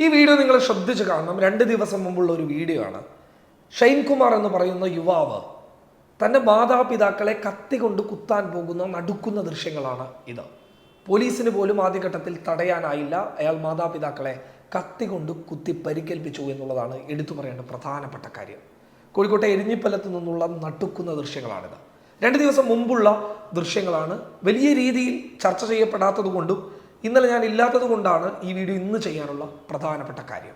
ഈ വീഡിയോ നിങ്ങൾ ശ്രദ്ധിച്ച് കാണണം. രണ്ട് ദിവസം മുമ്പുള്ള ഒരു വീഡിയോ ആണ്. ഷൈൻ കുമാർ എന്ന് പറയുന്ന യുവാവ് തന്റെ മാതാപിതാക്കളെ കത്തി കൊണ്ട് കുത്താൻ പോകുന്ന നടുക്കുന്ന ദൃശ്യങ്ങളാണ് ഇത്. പോലീസിന് പോലും ആദ്യഘട്ടത്തിൽ തടയാനായില്ല. അയാൾ മാതാപിതാക്കളെ കത്തി കൊണ്ട് കുത്തി പരിക്കേൽപ്പിച്ചു എന്നുള്ളതാണ് എടുത്തു പറയേണ്ട പ്രധാനപ്പെട്ട കാര്യം. കോഴിക്കോട്ടെ എരിഞ്ഞിപ്പലത്ത് നിന്നുള്ള നടുക്കുന്ന ദൃശ്യങ്ങളാണിത്. രണ്ട് ദിവസം മുമ്പുള്ള ദൃശ്യങ്ങളാണ്. വലിയ രീതിയിൽ ചർച്ച ചെയ്യപ്പെടാത്തത് കൊണ്ടും ഇന്നലെ ഞാൻ ഇല്ലാത്തത് കൊണ്ടാണ് ഈ വീഡിയോ ഇന്ന് ചെയ്യാനുള്ള പ്രധാനപ്പെട്ട കാര്യം.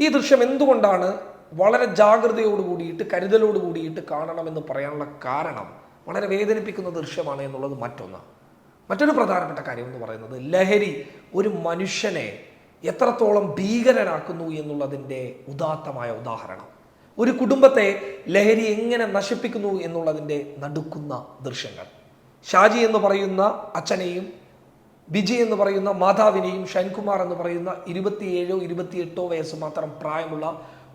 ഈ ദൃശ്യം എന്തുകൊണ്ടാണ് വളരെ ജാഗ്രതയോട് കൂടിയിട്ട് കരുതലോട് കൂടിയിട്ട് കാണണമെന്ന് പറയാനുള്ള കാരണം വളരെ വേദനിപ്പിക്കുന്ന ദൃശ്യമാണ് എന്നുള്ളത് മറ്റൊന്ന്. മറ്റൊരു പ്രധാനപ്പെട്ട കാര്യം എന്ന് പറയുന്നത് ലഹരി ഒരു മനുഷ്യനെ എത്രത്തോളം ഭീകരനാക്കുന്നു എന്നുള്ളതിന്റെ ഉദാത്തമായ ഉദാഹരണം. ഒരു കുടുംബത്തെ ലഹരി എങ്ങനെ നശിപ്പിക്കുന്നു എന്നുള്ളതിന്റെ നടുക്കുന്ന ദൃശ്യങ്ങൾ. ഷാജി എന്ന് പറയുന്ന അച്ഛനെയും ബിജി എന്ന് പറയുന്ന മാതാവിനെയും ഷൻകുമാർ എന്ന് പറയുന്ന ഇരുപത്തിയേഴോ ഇരുപത്തിയെട്ടോ വയസ്സ് മാത്രം പ്രായമുള്ള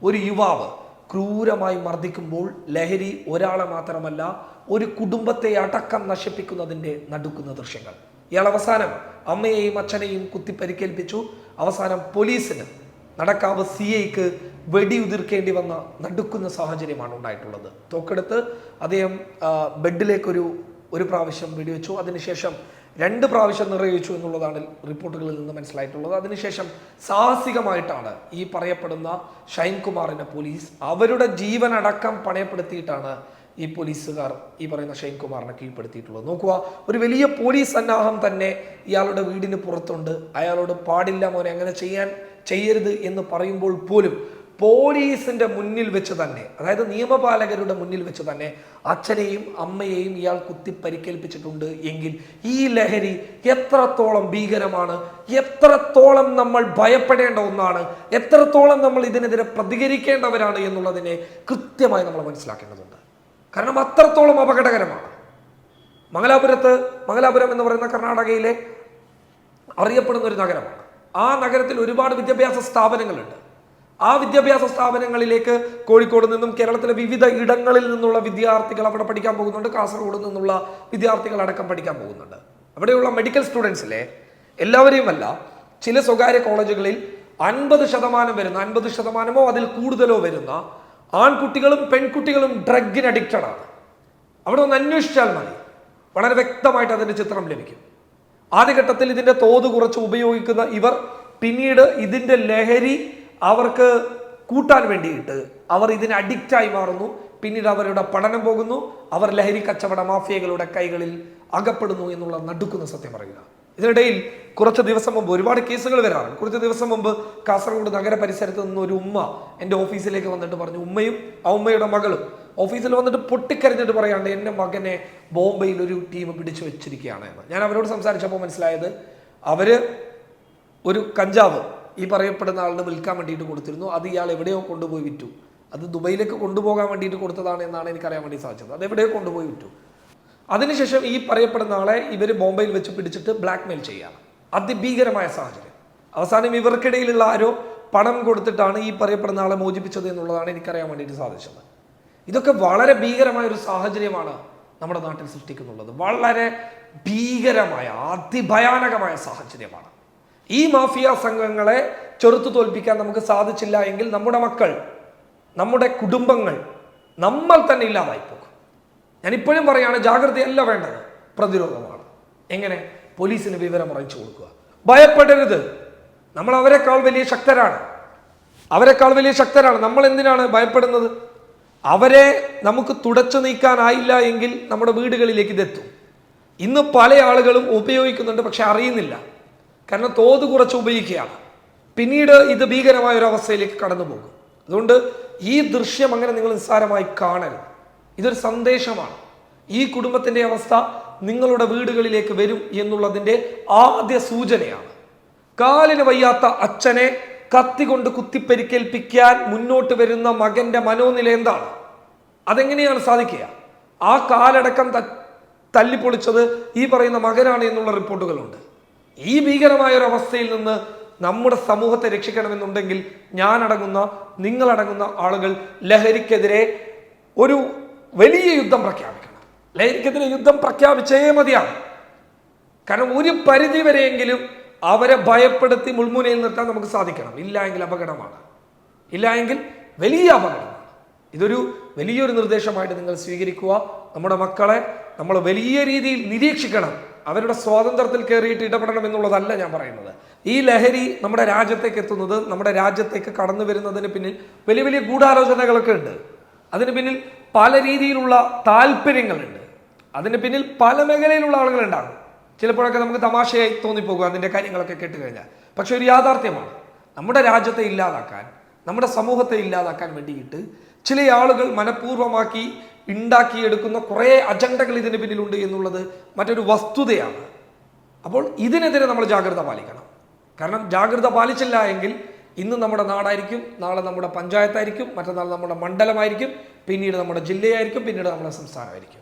ഒരു യുവാവ് ക്രൂരമായി മർദ്ദിക്കുമ്പോൾ ലഹരി ഒരാളെ മാത്രമല്ല ഒരു കുടുംബത്തെ അടക്കം നശിപ്പിക്കുന്നതിന്റെ നടുക്കുന്ന ദൃശ്യങ്ങൾ. ഇയാൾ അവസാനം അമ്മയെയും അച്ഛനെയും കുത്തി പരിക്കേൽപ്പിച്ചു അവസാനം പോലീസിന് നടക്കാവ് സി ഐക്ക് വെടിയുതിർക്കേണ്ടി വന്ന നടുക്കുന്ന സാഹചര്യമാണ് ഉണ്ടായിട്ടുള്ളത്. തോക്കെടുത്ത് അദ്ദേഹം ബെഡിലേക്കൊരു ഒരു പ്രാവശ്യം വെടിവെച്ചു. അതിനുശേഷം രണ്ട് പ്രാവശ്യം നിറയിച്ചു എന്നുള്ളതാണ് റിപ്പോർട്ടുകളിൽ നിന്ന് മനസ്സിലായിട്ടുള്ളത്. അതിനുശേഷം സാഹസികമായിട്ടാണ് ഈ പറയപ്പെടുന്ന ഷൈൻ കുമാറിനെ പോലീസ് അവരുടെ ജീവനടക്കം പണയപ്പെടുത്തിയിട്ടാണ് ഈ പോലീസുകാർ ഈ പറയുന്ന ഷൈൻ കുമാറിനെ കീഴ്പ്പെടുത്തിയിട്ടുള്ളത്. നോക്കുക ഒരു വലിയ പോലീസ് സന്നാഹം തന്നെ ഇയാളുടെ വീടിന് പുറത്തുണ്ട്. അയാളോട് പാടില്ല മോനെ അങ്ങനെ ചെയ്യാൻ ചെയ്യരുത് എന്ന് പറയുമ്പോൾ പോലും പോലീസിന്റെ മുന്നിൽ വെച്ച് തന്നെ അതായത് നിയമപാലകരുടെ മുന്നിൽ വെച്ച് തന്നെ അച്ഛനെയും അമ്മയെയും ഇയാൾ കുത്തി പരിക്കേൽപ്പിച്ചിട്ടുണ്ട് എങ്കിൽ ഈ ലഹരി എത്രത്തോളം ഭീകരമാണ് എത്രത്തോളം നമ്മൾ ഭയപ്പെടേണ്ട ഒന്നാണ് എത്രത്തോളം നമ്മൾ ഇതിനെതിരെ പ്രതികരിക്കേണ്ടവരാണ് എന്നുള്ളതിനെ കൃത്യമായി നമ്മൾ മനസ്സിലാക്കേണ്ടതുണ്ട്. കാരണം അത്രത്തോളം അപകടകരമാണ്. മംഗലാപുരത്ത് മംഗലാപുരം എന്ന് പറയുന്ന കർണാടകയിലെ അറിയപ്പെടുന്ന ഒരു നഗരമാണ്. ആ നഗരത്തിൽ ഒരുപാട് വിദ്യാഭ്യാസ സ്ഥാപനങ്ങളുണ്ട്. ആ വിദ്യാഭ്യാസ സ്ഥാപനങ്ങളിലേക്ക് കോഴിക്കോട് നിന്നും കേരളത്തിലെ വിവിധ ഇടങ്ങളിൽ നിന്നുള്ള വിദ്യാർത്ഥികൾ അവിടെ പഠിക്കാൻ പോകുന്നുണ്ട്. കാസർഗോഡ് നിന്നുള്ള വിദ്യാർത്ഥികൾ അടക്കം പഠിക്കാൻ പോകുന്നുണ്ട്. അവിടെയുള്ള മെഡിക്കൽ സ്റ്റുഡൻസിലെ എല്ലാവരെയുമല്ല ചില സ്വകാര്യ കോളേജുകളിൽ അൻപത് ശതമാനം വരുന്ന അൻപത് ശതമാനമോ അതിൽ കൂടുതലോ വരുന്ന ആൺകുട്ടികളും പെൺകുട്ടികളും ഡ്രഗിന് അഡിക്റ്റഡ് ആണ്. അവിടെ ഒന്ന് അന്വേഷിച്ചാൽ മതി. വളരെ വ്യക്തമായിട്ട് അതിന്റെ ചിത്രം ലഭിക്കും. ആദ്യഘട്ടത്തിൽ ഇതിന്റെ തോത് കുറച്ച് ഉപയോഗിക്കുന്ന ഇവർ പിന്നീട് ഇതിന്റെ ലഹരി അവർക്ക് കൂട്ടാൻ വേണ്ടിയിട്ട് അവർ ഇതിന് അഡിക്റ്റായി മാറുന്നു. പിന്നീട് അവരുടെ പഠനം പോകുന്നു. അവർ ലഹരി കച്ചവട മാഫിയകളുടെ കൈകളിൽ അകപ്പെടുന്നു എന്നുള്ള നടുക്കുന്ന സത്യം പറയുക. ഇതിനിടയിൽ കുറച്ച് ദിവസം മുമ്പ് ഒരുപാട് കേസുകൾ വരാറുണ്ട്. കുറച്ച് ദിവസം മുമ്പ് കാസർഗോഡ് നഗര പരിസരത്ത് നിന്ന് ഒരു ഉമ്മ എന്റെ ഓഫീസിലേക്ക് വന്നിട്ട് പറഞ്ഞു ഉമ്മയും ആ ഉമ്മയുടെ മകളും ഓഫീസിൽ വന്നിട്ട് പൊട്ടിക്കരഞ്ഞിട്ട് പറയാണ്ട് എന്റെ മകനെ ബോംബെയിൽ ഒരു ടീം പിടിച്ചു വെച്ചിരിക്കുകയാണ് എന്ന്. ഞാൻ അവരോട് സംസാരിച്ചപ്പോൾ മനസ്സിലായത് അവർ ഒരു കഞ്ചാവ് ഈ പറയപ്പെടുന്ന ആളിന് വിൽക്കാൻ വേണ്ടിയിട്ട് കൊടുത്തിരുന്നു. അത് ഇയാൾ എവിടെയോ കൊണ്ടുപോയി വിറ്റു. അത് ദുബൈയിലേക്ക് കൊണ്ടുപോകാൻ വേണ്ടിയിട്ട് കൊടുത്തതാണ് എന്നാണ് എനിക്കറിയാൻ വേണ്ടി സാധിച്ചത്. അത് എവിടെയോ കൊണ്ടുപോയി വിറ്റു. അതിനുശേഷം ഈ പറയപ്പെടുന്ന ആളെ ഇവർ ബോംബെയിൽ വെച്ച് പിടിച്ചിട്ട് ബ്ലാക്ക് മെയിൽ ചെയ്യുകയാണ് അതിഭീകരമായ സാഹചര്യം. അവസാനം ഇവർക്കിടയിലുള്ള ആരോ പണം കൊടുത്തിട്ടാണ് ഈ പറയപ്പെടുന്ന ആളെ മോചിപ്പിച്ചത് എന്നുള്ളതാണ് എനിക്കറിയാൻ വേണ്ടിയിട്ട് സാധിച്ചത്. ഇതൊക്കെ വളരെ ഭീകരമായ ഒരു സാഹചര്യമാണ് നമ്മുടെ നാട്ടിൽ സൃഷ്ടിക്കുന്നുള്ളത്. വളരെ ഭീകരമായ അതിഭയാനകമായ സാഹചര്യമാണ്. ഈ മാഫിയ സംഘങ്ങളെ ചെറുത്തു തോൽപ്പിക്കാൻ നമുക്ക് സാധിച്ചില്ല എങ്കിൽ നമ്മുടെ മക്കൾ നമ്മുടെ കുടുംബങ്ങൾ നമ്മൾ തന്നെ ഇല്ലാതായി പോകും ഞാൻ ഇപ്പോഴും പറയാണ് ജാഗ്രതയല്ല വേണ്ടത് പ്രതിരോധമാണ്. എങ്ങനെ? പോലീസിന് വിവരം അറിയിച്ചു കൊടുക്കുക. ഭയപ്പെടരുത്. നമ്മൾ അവരെക്കാൾ വലിയ ശക്തരാണ്. അവരെക്കാൾ വലിയ ശക്തരാണ്. നമ്മൾ എന്തിനാണ് ഭയപ്പെടുന്നത്? അവരെ നമുക്ക് തുടച്ചു നീക്കാനായില്ല എങ്കിൽ നമ്മുടെ വീടുകളിലേക്ക് ഇതെത്തും. ഇന്ന് പല ആളുകളും ഉപയോഗിക്കുന്നുണ്ട് പക്ഷെ അറിയുന്നില്ല. കാരണം തോത് കുറച്ച് ഉപയോഗിക്കുകയാണ്. പിന്നീട് ഇത് ഭീകരമായ ഒരു അവസ്ഥയിലേക്ക് കടന്നു പോകും അതുകൊണ്ട് ഈ ദൃശ്യം അങ്ങനെ നിങ്ങൾ നിസ്സാരമായി കാണരുത്. ഇതൊരു സന്ദേശമാണ്. ഈ കുടുംബത്തിന്റെ അവസ്ഥ നിങ്ങളുടെ വീടുകളിലേക്ക് വരും എന്നുള്ളതിന്റെ ആദ്യ സൂചനയാണ്. കാലിന് വയ്യാത്ത അച്ഛനെ കത്തി കൊണ്ട് കുത്തിപ്പരിക്കേൽപ്പിക്കാൻ മുന്നോട്ട് വരുന്ന മകന്റെ മനോനില എന്താണ്? അതെങ്ങനെയാണ് സാധിക്കുക? ആ കാലടക്കം തല്ലിപ്പൊളിച്ചത് ഈ പറയുന്ന മകനാണ് എന്നുള്ള റിപ്പോർട്ടുകളുണ്ട്. ഈ ഭീകരമായ ഒരു അവസ്ഥയിൽ നിന്ന് നമ്മുടെ സമൂഹത്തെ രക്ഷിക്കണമെന്നുണ്ടെങ്കിൽ ഞാനടങ്ങുന്ന നിങ്ങളടങ്ങുന്ന ആളുകൾ ലഹരിക്കെതിരെ ഒരു വലിയ യുദ്ധം പ്രഖ്യാപിക്കണം. ലഹരിക്കെതിരെ യുദ്ധം പ്രഖ്യാപിച്ചേ മതിയാണ് കാരണം ഒരു പരിധി വരെയെങ്കിലും അവരെ ഭയപ്പെടുത്തി മുൾമുനയിൽ നിർത്താൻ നമുക്ക് സാധിക്കണം. ഇല്ല എങ്കിൽ അപകടമാണ്. ഇല്ല എങ്കിൽ വലിയ അപകടമാണ്. ഇതൊരു വലിയൊരു നിർദ്ദേശമായിട്ട് നിങ്ങൾ സ്വീകരിക്കുക. നമ്മുടെ മക്കളെ നമ്മൾ വലിയ രീതിയിൽ നിരീക്ഷിക്കണം. അവരുടെ സ്വാതന്ത്ര്യത്തിൽ കയറിയിട്ട് ഇടപെടണം എന്നുള്ളതല്ല ഞാൻ പറയുന്നത്. ഈ ലഹരി നമ്മുടെ രാജ്യത്തേക്ക് എത്തുന്നത് നമ്മുടെ രാജ്യത്തേക്ക് കടന്നു വരുന്നതിന് പിന്നിൽ വലിയ വലിയ ഗൂഢാലോചനകളൊക്കെ ഉണ്ട്. അതിന് പിന്നിൽ പല രീതിയിലുള്ള താല്പര്യങ്ങളുണ്ട്. അതിന് പിന്നിൽ പല മേഖലയിലുള്ള ആളുകളുണ്ടാകും. ചിലപ്പോഴൊക്കെ നമുക്ക് തമാശയായി തോന്നിപ്പോകും അതിന്റെ കാര്യങ്ങളൊക്കെ കേട്ട് കഴിഞ്ഞാൽ. പക്ഷെ ഒരു യാഥാർത്ഥ്യമാണ്. നമ്മുടെ രാജ്യത്തെ ഇല്ലാതാക്കാൻ നമ്മുടെ സമൂഹത്തെ ഇല്ലാതാക്കാൻ വേണ്ടിയിട്ട് ചില ആളുകൾ മനഃപൂർവമാക്കി ഉണ്ടാക്കിയെടുക്കുന്ന കുറേ അജണ്ടകൾ ഇതിന് പിന്നിലുണ്ട് എന്നുള്ളത് മറ്റൊരു വസ്തുതയാണ്. അപ്പോൾ ഇതിനെതിരെ നമ്മൾ ജാഗ്രത പാലിക്കണം. കാരണം ജാഗ്രത പാലിച്ചില്ല എങ്കിൽ ഇന്ന് നമ്മുടെ നാടായിരിക്കും നാളെ നമ്മുടെ പഞ്ചായത്തായിരിക്കും മറ്റന്നാൾ നമ്മുടെ മണ്ഡലമായിരിക്കും പിന്നീട് നമ്മുടെ ജില്ലയായിരിക്കും പിന്നീട് നമ്മുടെ സംസ്ഥാനമായിരിക്കും.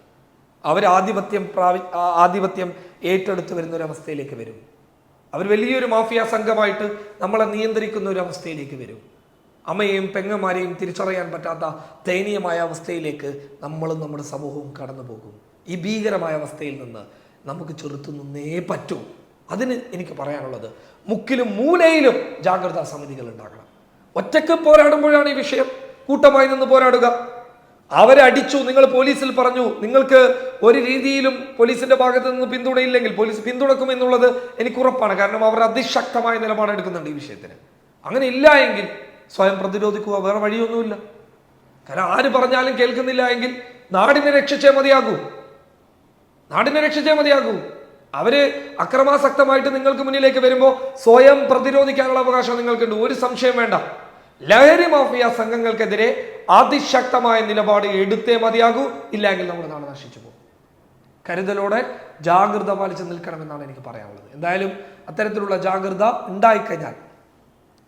അവർ ആധിപത്യം പ്രാപി ആധിപത്യം ഏറ്റെടുത്ത് വരുന്ന ഒരു അവസ്ഥയിലേക്ക് വരും. അവർ വലിയൊരു മാഫിയ സംഘമായിട്ട് നമ്മളെ നിയന്ത്രിക്കുന്ന ഒരു അവസ്ഥയിലേക്ക് വരും. അമ്മയെയും പെങ്ങന്മാരെയും തിരിച്ചറിയാൻ പറ്റാത്ത ദയനീയമായ അവസ്ഥയിലേക്ക് നമ്മളും നമ്മുടെ സമൂഹവും കടന്നു പോകും. ഈ ഭീകരമായ അവസ്ഥയിൽ നിന്ന് നമുക്ക് ചെറുത്തു നിന്നേ പറ്റൂ. അതിന് എനിക്ക് പറയാനുള്ളത് മുക്കിലും മൂലയിലും ജാഗ്രതാ സമിതികൾ ഉണ്ടാകണം. ഒറ്റയ്ക്ക് പോരാടുമ്പോഴാണ് ഈ വിഷയം. കൂട്ടമായി നിന്ന് പോരാടുക. അവരെ അടിച്ചു നിങ്ങൾ പോലീസിൽ പറഞ്ഞു നിങ്ങൾക്ക് ഒരു രീതിയിലും പോലീസിന്റെ ഭാഗത്ത് നിന്ന് പിന്തുണയില്ലെങ്കിൽ പോലീസ് പിന്തുണക്കും എന്നുള്ളത് എനിക്ക് ഉറപ്പാണ്. കാരണം അവർ അതിശക്തമായ നിലപാട് എടുക്കുന്നുണ്ട് ഈ വിഷയത്തിന്. അങ്ങനെ ഇല്ല എങ്കിൽ സ്വയം പ്രതിരോധിക്കുക വേറെ വഴിയൊന്നുമില്ല. കാരണം ആര് പറഞ്ഞാലും കേൾക്കുന്നില്ല എങ്കിൽ നാടിനെ രക്ഷിച്ചേ മതിയാകൂ. നാടിനെ രക്ഷിച്ചേ മതിയാകൂ. അവർ അക്രമാസക്തമായിട്ട് നിങ്ങൾക്ക് മുന്നിലേക്ക് വരുമ്പോൾ സ്വയം പ്രതിരോധിക്കാനുള്ള അവകാശം നിങ്ങൾക്കുണ്ട്. ഒരു സംശയം വേണ്ട. ലഹരി മാഫിയ സംഘങ്ങൾക്കെതിരെ അതിശക്തമായ നിലപാട് എടുത്തേ മതിയാകൂ. ഇല്ലെങ്കിൽ നമ്മുടെ നാട് നശിച്ചു പോകും. കരുതലോടെ ജാഗ്രത പാലിച്ച് നിൽക്കണമെന്നാണ് എനിക്ക് പറയാനുള്ളത്. എന്തായാലും അത്തരത്തിലുള്ള ജാഗ്രത ഉണ്ടായിക്കഴിഞ്ഞാൽ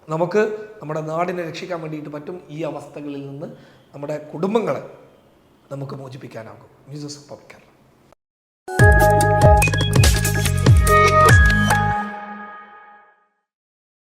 നമുക്ക് നമ്മുടെ നാടിനെ രക്ഷിക്കാൻ വേണ്ടിയിട്ട് പറ്റും ഈ അവസ്ഥകളിൽ നിന്ന് നമ്മുടെ കുടുംബങ്ങളെ നമുക്ക് മോചിപ്പിക്കാനാകും. ന്യൂസ് കേരള